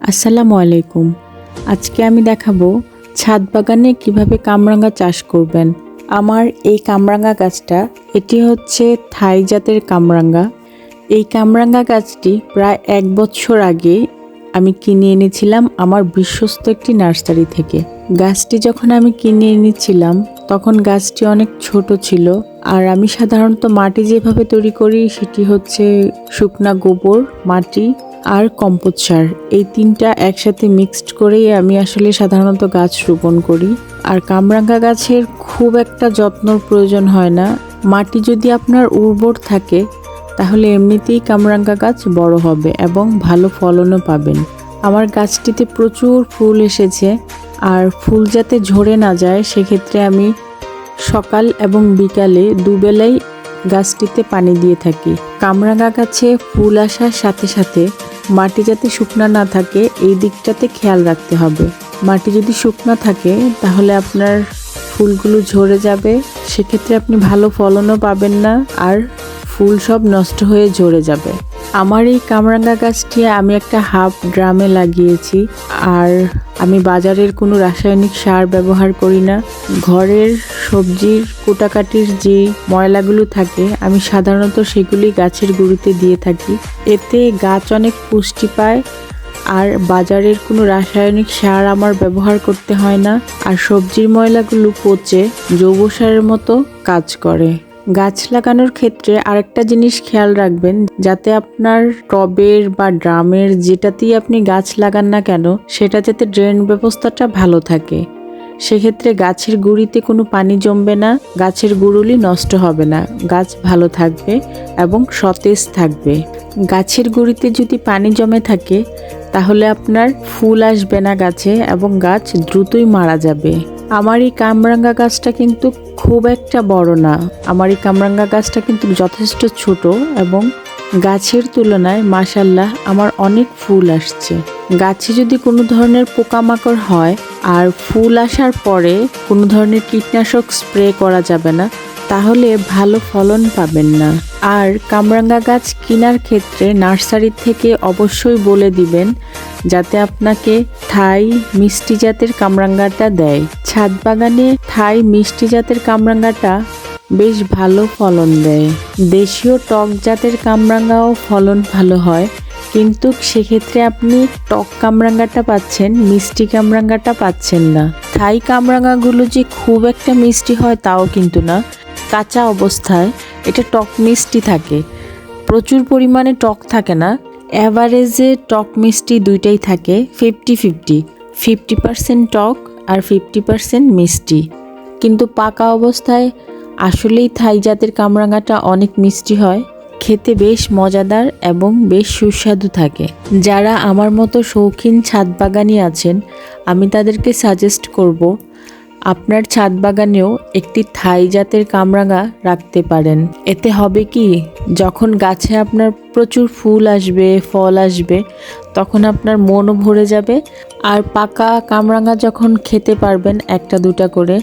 আসসালামু আলাইকুম। আজকে আমি দেখাবো ছাদ বাগানে কীভাবে কামরাঙ্গা চাষ করবেন। আমার এই কামরাঙ্গা গাছটা, এটি হচ্ছে থাই জাতের কামরাঙ্গা। এই কামরাঙ্গা গাছটি প্রায় এক বছর আগে আমি কিনে এনেছিলাম আমার বিশ্বস্ত একটি নার্সারি থেকে। গাছটি যখন আমি কিনে এনেছিলাম, তখন গাছটি অনেক ছোট ছিল। আর আমি সাধারণত মাটি যেভাবে তৈরি করি, সেটি হচ্ছে শুকনা গোবর, মাটি আর কম্পোস্ট সার। এই তিনটা একসাথে মিক্সড করেই আমি আসলে সাধারণত গাছ রোপণ করি। আর কামরাঙ্গা গাছের খুব একটা যত্নর প্রয়োজন হয় না। মাটি যদি আপনার উর্বর থাকে, তাহলে এমনিতেই কামরাঙ্গা গাছ বড় হবে এবং ভালো ফলনও পাবেন। আমার গাছটিতে প্রচুর ফুল এসেছে। আর ফুল যাতে ঝরে না যায়, সেক্ষেত্রে আমি সকাল এবং বিকালে দুবেলাই গাছটিতে পানি দিয়ে থাকি। কামরাঙ্গা গাছে ফুল আসার সাথে সাথে মাটি যাতে শুকনা না থাকে, এই দিকটাতে খেয়াল রাখতে হবে। মাটি যদি শুকনা থাকে, তাহলে আপনার ফুলগুলো ঝরে যাবে। সেক্ষেত্রে আপনি ভালো ফলনও পাবেন না। আর ফুল সব নষ্ট হয়ে ঝরে যাবে। আমার এই কামরাঙ্গা গাছটি আমি একটা হাফ ড্রামে লাগিয়েছি আর আমি বাজারের কোনো রাসায়নিক সার ব্যবহার করি না। ঘরের সবজির কোটাকাটির যে ময়লাগুলো থাকে, আমি সাধারণত সেগুলি গাছের গুঁড়িতে দিয়ে থাকি। এতে গাছ অনেক পুষ্টি পায় আর বাজারের কোনো রাসায়নিক সার আমার ব্যবহার করতে হয় না। আর সবজির ময়লাগুলো পচে, জৈব সারের মতো কাজ করে। গাছ লাগানোর ক্ষেত্রে আরেকটা জিনিস খেয়াল রাখবেন, যাতে আপনার টবের বা ড্রামের যেটাতেই আপনি গাছ লাগান না কেন, সেটা যাতে ড্রেন ব্যবস্থাটা ভালো থাকে। সেক্ষেত্রে গাছের গুঁড়িতে কোনো পানি জমবে না, গাছের গুঁড়ুলি নষ্ট হবে না। গাছ ভালো থাকবে এবং সতেজ থাকবে। গাছের গুঁড়িতে যদি পানি জমে থাকে, তাহলে আপনার ফুল আসবে না গাছে এবং গাছ দ্রুতই মারা যাবে। আমার এই কামরাঙ্গা গাছটা কিন্তু খুব একটা বড় না। আমার এই কামরাঙ্গা গাছটা কিন্তু যথেষ্ট ছোট এবং গাছের তুলনায় মাসাল্লাহ আমার অনেক ফুল আসছে। গাছে যদি কোনো ধরনের পোকামাকড় হয় আর ফুল আসার পরে কোনো ধরনের কীটনাশক স্প্রে করা যাবে না, তাহলে ভালো ফলন পাবেন না। আর কামরাঙ্গা গাছ কেনার ক্ষেত্রে নার্সারি থেকে অবশ্যই বলে দিবেন, যাতে আপনাকে থাই মিষ্টি জাতের কামরাঙ্গাটা দেয়। ছাদ বাগানে থাই মিষ্টি জাতের কামরাঙ্গাটা বেশ ভালো ফলন দেয়। দেশীয় টক জাতের কামরাঙ্গাও ফলন ভালো হয়, কিন্তু সেক্ষেত্রে আপনি টক কামরাঙ্গাটা পাচ্ছেন, মিষ্টি কামরাঙ্গাটা পাচ্ছেন না। থাই কামরাঙ্গাগুলো যে খুব একটা মিষ্টি হয় তাও কিন্তু না, কাঁচা অবস্থায় এটা টক মিষ্টি থাকে। প্রচুর পরিমাণে টক থাকে না অ্যাভারেজে টক মিষ্টি দুইটাই থাকে ফিফটি ফিফটি ফিফটি পার্সেন্ট টক আর ফিফটি পারসেন্ট মিষ্টি। কিন্তু পাকা অবস্থায় আসলেই থাই জাতের কামরাঙাটা অনেক মিষ্টি হয়, খেতে বেশ মজাদার এবং বেশ সুস্বাদু থাকে। যারা আমার মতো শৌখিন ছাদ বাগানি আছেন, আমি তাদেরকে সাজেস্ট করব আপনার ছাদ বাগানেও একটি থাই জাতের কামরাঙা রাখতে পারেন। এতে হবে কি, যখন গাছে আপনার প্রচুর ফুল আসবে, ফল আসবে, তখন আপনার মনও ভরে যাবে। আর পাকা কামরাঙা যখন খেতে পারবেন একটা দুটা করে,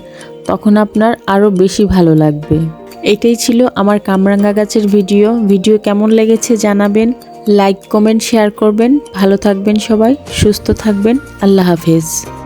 তখন আপনার আরও বেশি ভালো লাগবে। এটাই ছিল আমার কামরাঙ্গা গাছের ভিডিও। ভিডিও কেমন লেগেছে জানাবেন, লাইক, কমেন্ট, শেয়ার করবেন। ভালো থাকবেন সবাই, সুস্থ থাকবেন। আল্লাহ হাফেজ।